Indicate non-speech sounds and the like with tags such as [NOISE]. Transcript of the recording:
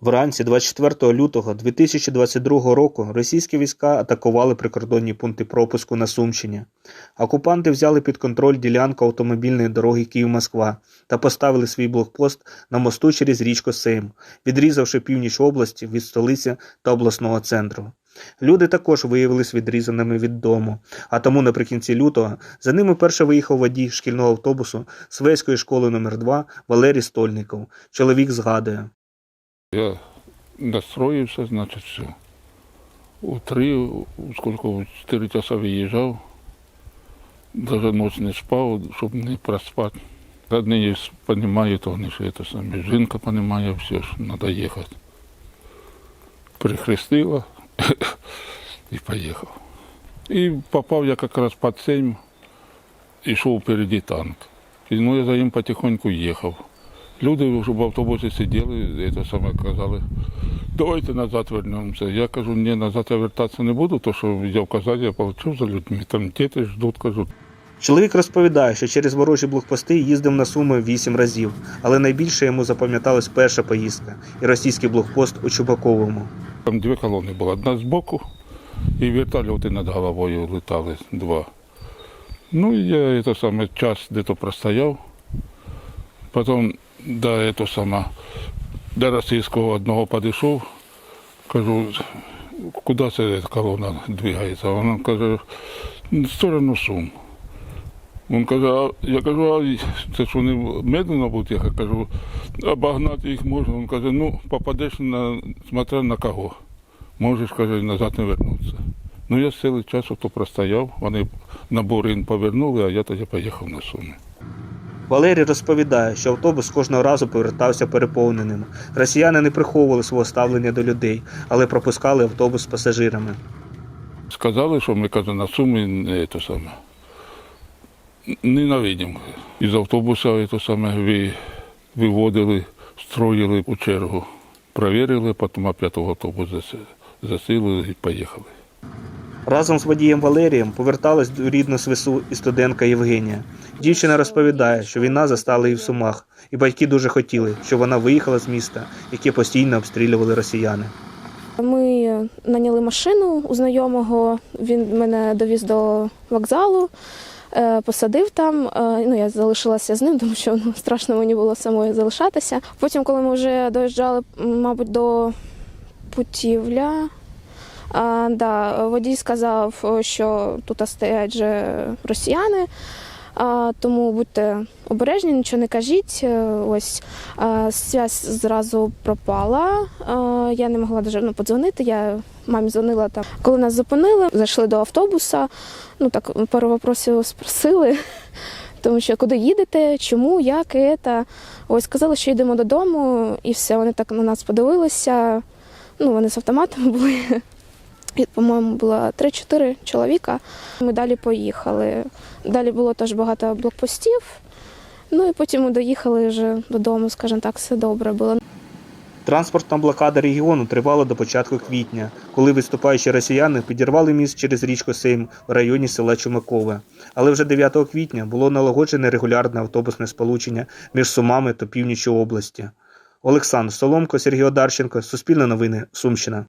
Вранці 24 лютого 2022 року російські війська атакували прикордонні пункти пропуску на Сумщині. Окупанти взяли під контроль ділянку автомобільної дороги Київ-Москва та поставили свій блокпост на мосту через річку Сейм, відрізавши північ області від столиці та обласного центру. Люди також виявились відрізаними від дому, а тому наприкінці лютого за ними перше виїхав водій шкільного автобусу Свейської школи номер 2 Валерій Стольников. Чоловік згадує. Я настроївся, значить, все. У три, у сколько, у чотири часа виїжджав. Даже ночь не спав, щоб не проспати. Одні розуміють, вони що це саме. Жінка розуміє все, що треба їхати. Прихрестила [COUGHS] і поїхав. І попав я якраз під і йшов впереді танк. І ну, я за ним потихоньку їхав. Люди вже в автобусі сиділи, і це саме казали, давайте назад вернемося. Я кажу, ні, назад я вертатися не буду, то що я вказав, я получив за людьми. Там діти ждуть, кажуть. Чоловік розповідає, що через ворожі блокпости їздив на Суми вісім разів, але найбільше йому запам'яталась перша поїздка і російський блокпост у Чубаковому. Там дві колони були. Одна збоку і вертольоти над головою летали два. Ну я це саме час де-то простояв. Потім до этого саме, до російського одного підійшов, кажу, куди ця колона двигається? Вона каже, в сторону Сум. Він каже, а я кажу, а це ж вони медленно будуть їхати? Кажу, обогнати їх можна. Він каже, ну попадеш на смотря на кого. Можеш, каже, назад не вернутися. Ну я цілий час ото простояв, вони на Бурин повернули, а я тоді поїхав на Суми. Валерій розповідає, що автобус кожного разу повертався переповненим. Росіяни не приховували свого ставлення до людей, але пропускали автобус з пасажирами. Сказали, що ми каже, на Суми не це саме. Ненавидимо. Із автобуса це саме ви, виводили, строїли у чергу. Провірили, потім в автобус заси- засилили і поїхали. Разом з водієм Валерієм поверталась до рідну свису і студентка Євгенія. Дівчина розповідає, що війна застала її в Сумах, і батьки дуже хотіли, щоб вона виїхала з міста, яке постійно обстрілювали росіяни. Ми наняли машину у знайомого. Він мене довіз до вокзалу, е, посадив там. Е, Ну, я залишилася з ним, тому що ну, страшно мені було самою залишатися. Потім, коли ми вже доїжджали, мабуть, до Путівля. А, да, водій сказав, що тут стоять же росіяни, тому будьте обережні, нічого не кажіть. Е, Ось а, зв'язь зразу пропала. Я не могла даже, ну, подзвонити. Я мамі дзвонила там. Коли нас зупинили, зайшли до автобуса. Ну так пару вопросів спросили. [LAUGHS] Тому що куди їдете, чому, як і це. Ось сказали, що йдемо додому, і все. Вони так на нас подивилися. Ну, вони з автоматами були. По-моєму, було 3-4 чоловіка. Ми далі поїхали. Далі було теж багато блокпостів. Ну і потім ми доїхали вже додому, скажімо так, все добре було. Транспортна блокада регіону тривала до початку квітня, коли виступаючі росіяни підірвали міст через річку Сейм в районі села Чумакове. Але вже 9 квітня було налагоджене регулярне автобусне сполучення між Сумами та північю області. Олександр Соломко, Сергій Одарченко, Суспільне новини, Сумщина.